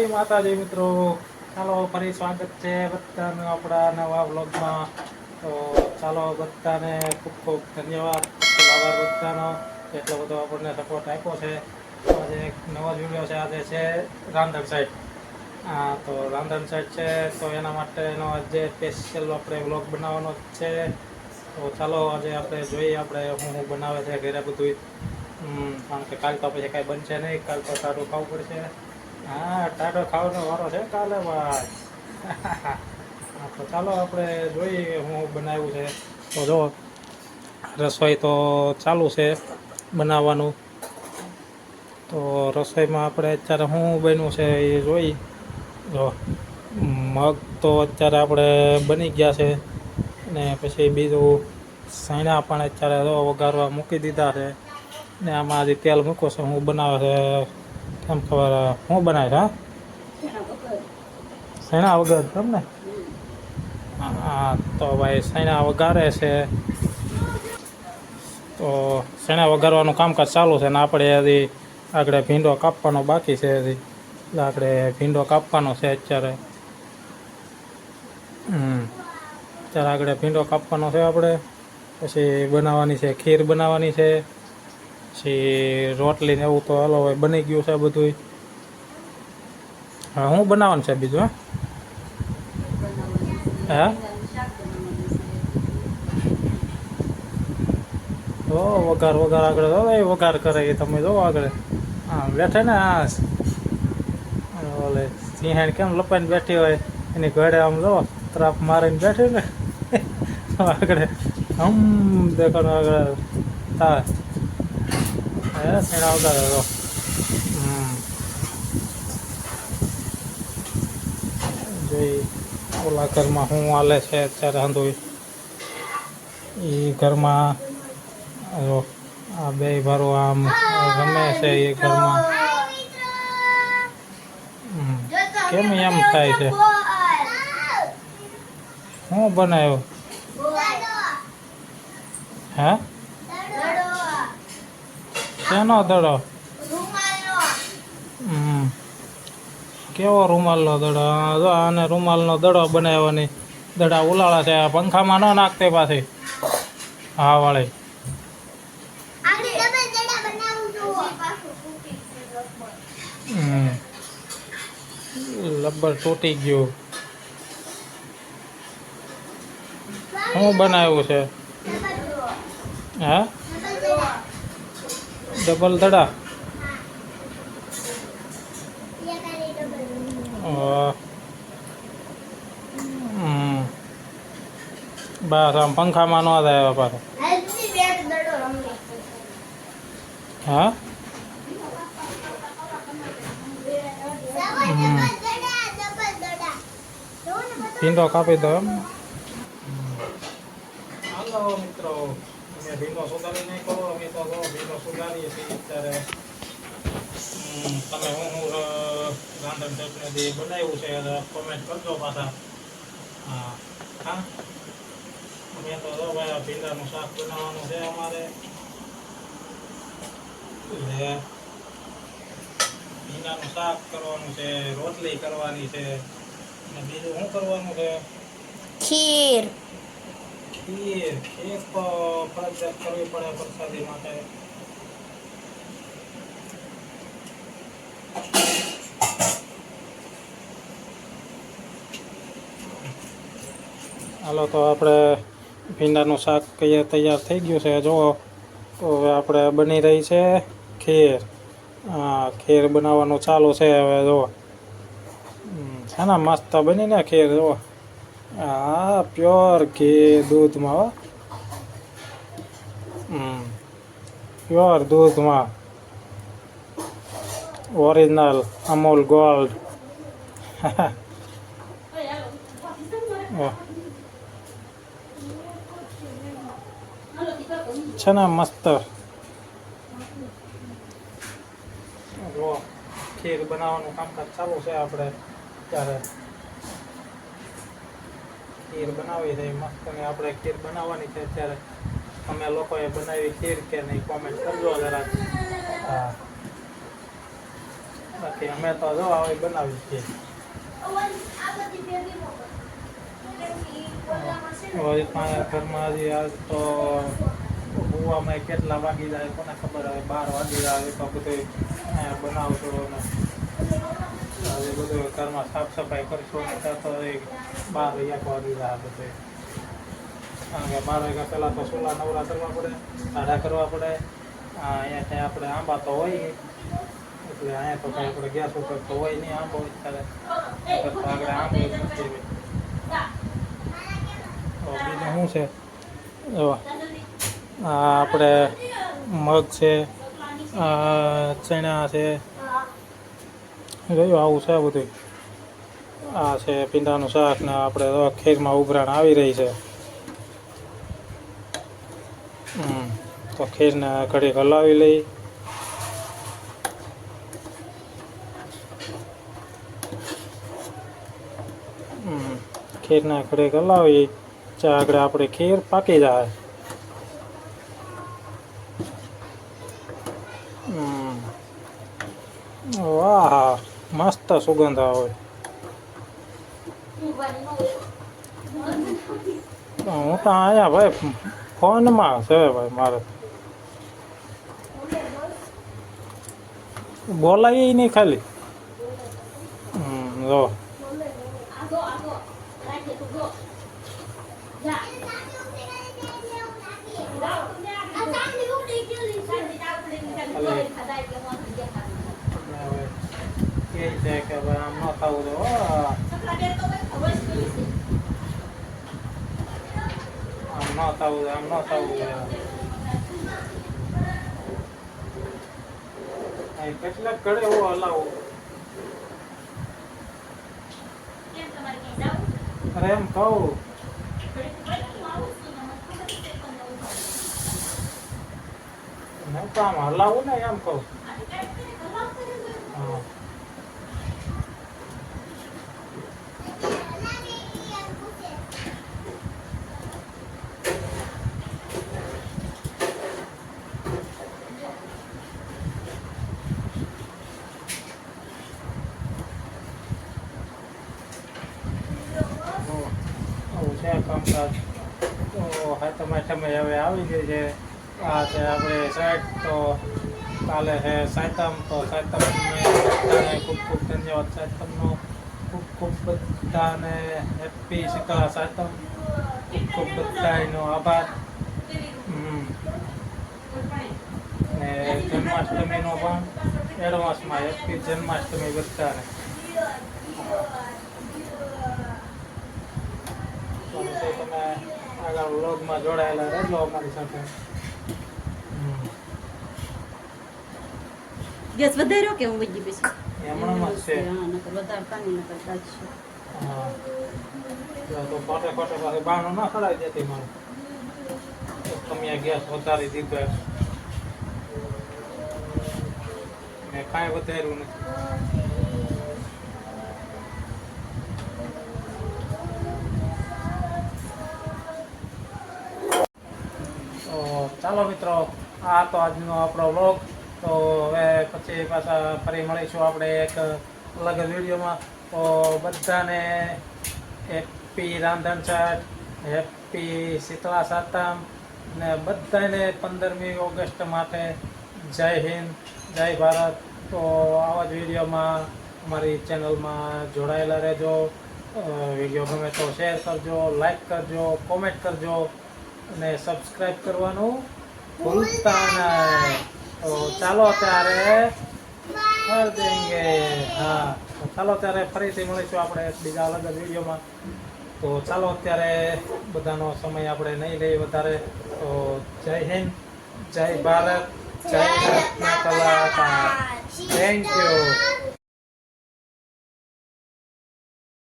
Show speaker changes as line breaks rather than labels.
જય માતાજી મિત્રો. ચાલો ફરી સ્વાગત છે બધાનું આપણા નવા વ્લોગમાં. તો ચાલો બધાને ખૂબ ખૂબ ધન્યવાદ. આભાર બધાનો. એટલો બધો આપણને સપોર્ટ આપ્યો છે. આજે એક નવો વીડિયો છે. આજે છે રાંધણ સાઈડ હા તો રાંધણ સાઈડ છે. તો એના માટેનો આજે સ્પેશિયલ આપણે વ્લોગ બનાવવાનો છે. તો ચાલો આજે આપણે જોઈએ આપણે હું હું બનાવે છે, ઘરે બધું કારણ કે કાલ તો પછી કાંઈ બનશે નહીં, કાલ તો સારું ખાવું પડશે. હા ટાટો ખાવાનો વારો છે કાલે ભાઈ. તો ચાલો આપણે જોઈએ હું બનાવ્યું છે. તો જો, રસોઈ તો ચાલુ છે બનાવવાનું. તો રસોઈમાં આપણે અત્યારે શું બન્યું છે એ જોઈ. જો, મગ તો અત્યારે આપણે બની ગયા છે. ને પછી બીજું સૈણા પણ અત્યારે જો વઘારવા મૂકી દીધા છે. ને આમાં હજી તેલ મૂકો છે, હું બનાવે છે કેમ ખબર હું બનાવે છે હા સૈણા વગર તમને? હા તો ભાઈ શેણા વઘારે છે? તો શેણા વઘારવાનું કામકાજ ચાલુ છે ને આપણે હજી આગળ ભીંડો કાપવાનો બાકી છે હજી. એટલે આપણે ભીંડો કાપવાનો છે અત્યારે. હમ. અત્યારે આગળ ભીંડો કાપવાનો છે આપણે. પછી બનાવવાની છે ખીર બનાવવાની છે. પછી રોટલી ને એવું તો હાલો હવે બની ગયું છે બધું હા, હું બનાવવાનું છે બીજું, હે? જો વઘાર વઘાર આગળ તો એ વઘાર કરે એ તમે જો આગળ. હા, બેઠે ને, હા. ઓલે, સિંહાણ કેમ લપાઈને બેઠી હોય? એની ઘડે આમ જો, ત્રાપ મારીને બેઠી ને. આગળ, હમ, દેખાડો આગળ. તા જો હમ. જોઈ ઓલા ઘરમાં શું હાલે છે અત્યારે હંધુય એ ઘરમાં જો આ બે ભારો આમ રમે છે એ ઘરમાં. હમ. કેમ એમ થાય છે? શું બનાવ્યો હે? શેનો દડો? કેવો રૂમાલનો દડો? જો આને રૂમાલનો દડો બનાવવાની. દડા ઉલાળા છે આ પંખામાં ન નાખતે પાછી. હા વાળી. હમ. લબ્બર તૂટી ગયું. શું બનાવ્યું છે? હે? ડબલ ધડા. બસ આમ પંખામાં ન થાય પાછો હા ભીંડો કાપી દો એમ હાલો મિત્રો ભીંડો સુધારી નહીં કરો અમે તો ભીંડો સુધારીએ છીએ અત્યારે તમે હું હું રાંધણ ચટણી જે બનાવ્યું છે કોમેન્ટ કરજો પાછા હા હા અમે તો જો ભાઈ ભીંડાનું શાક બનાવવાનું છે અમારે ભીંડાનું શાક કરવાનું છે રોટલી કરવાની છે અને બીજું શું કરવાનું છે
ખીર
ખીર એક ફરજિયાત કરવી પડે પ્રસાદી માટે હાલો, તો આપણે ભીંડાનું શાક કહીએ, તૈયાર થઈ ગયું છે. જુઓ, તો હવે આપણે બની રહી છે ખીર. હા ખીર બનાવવાનું ચાલુ છે હવે, જુઓ. છે ને મસ્ત બની ને ખીર, જુઓ. હા, પ્યોર કે દૂધમાં હમ, પ્યોર દૂધમાં. ઓરિજિનલ અમૂલ ગોલ્ડ છે ને મસ્ત. ખીર બનાવવાનું કામકાજ ચાલુ છે આપણે ત્યારે ખીર બનાવી છે મસ્ત ને આપણે ખીર બનાવવાની છે અત્યારે તમે લોકોએ બનાવી ખીર કે નહીં કોમેન્ટ કરજો જરા હા. બાકી અમે તો જો આવી બનાવી છીએ પાંચ ઘરમાં હજી આજ તો હુવામાં કેટલા વાગી જાય કોને ખબર હવે બાર વાગી જાય તો બધું બનાવશો ને હવે બધું ઘરમાં સાફ સફાઈ કરશો. ત્યાં તો એક બાર એક વાગી રહ્યા બધું. કારણ કે બાર પહેલાં તો સોલા નવરા કરવા પડે, સાડા કરવા પડે. અહીંયા ત્યાં આપણે આંબા તો હોય, એટલે અહીંયા તો કંઈ આપણે ગેસ ઉપર તો હોય નહીં આંબો નકર આગળ આંબો બીજું શું છે? આપણે મગ છે ચણા છે જોયું આવું છે બધું. આ છે પીંડાનું શાક ને આપણે ખીરમાં ઉભરાણ આવી રહી છે. તો ખીરને ઘડીક હલાવી લઈ. ખીરને ઘડીક હલાવી, ચા આગળ આપણે ખીર પાકી જાય. વાહ. મસ્ત સુગંધ આવે. હું તો અહીંયા ભાઈ ફોનમાં છે ભાઈ મારે. બોલાય નહીં ખાલી. હમ Thank હવે કે છે કે ભાઈ આમ ન થવું તો આમ ન થવું આમ ન થવું અહીં કેટલાક ઘડે એવું હલાવું અરે એમ કહું મેં તો આમ હલાવું ને એમ કહું હા તો આવું છે કામકાજ. તો હાથમ આઠમે હવે આવી ગઈ છે. આ છે આપણે સાહેબ તો કાલે છે સાયતમ. તો સાયતમ બધાને ખૂબ ખૂબ ધન્યવાદ. સાયતમનો ખૂબ ખૂબ બધાને હેપી શીતળા સાયતમ. ખૂબ ખૂબ બધાનો આભાર. ને જન્માષ્ટમીનો પણ એડવાન્સમાં હેપી જન્માષ્ટમી બધાને તો તમે આગળ વ્લોગમાં જોડાયેલા રહેજો અમારી સાથે.
ગેસ વધાર્યો કે હું વધી પછી?
એમણાં જ છે.
હા નકર વધારતા નહીં નકર ચાલશે
હા. તો કોટે કોટે પાછી બહાનું ના ખડાવી દેતી તો તમે ગેસ વધારી દીધો. મેં કાંઈ વધાર્યું નથી. ચાલો મિત્રો, આ તો આજનો આપણો વ્લોગ તો હવે પછી પાછા ફરી મળીશું આપણે એક અલગ વિડીયોમાં. તો બધાને હેપી રાંધણ છઠ, હેપી શીતળા સાતમ ને બધાને પંદરમી ઓગસ્ટ માટે જય હિન્દ, જય ભારત. તો આવા જ વિડીયોમાં અમારી ચેનલમાં જોડાયેલા રહેજો. વીડિયો ગમે તો શેર કરજો, લાઈક કરજો, કોમેન્ટ કરજો. અને સબસ્ક્રાઈબ કરવાનું ભૂલતા નહીં. તો ચાલો ત્યારે કર દેંગે હા તો ચાલો ત્યારે ફરીથી મળીશું આપણે બીજા અલગ જ વિડીયોમાં. તો ચાલો અત્યારે બધાનો સમય આપણે નહીં લઈએ વધારે. તો જય હિન્દ જય ભારત જય રત્ન કલાકાર થેન્ક યુ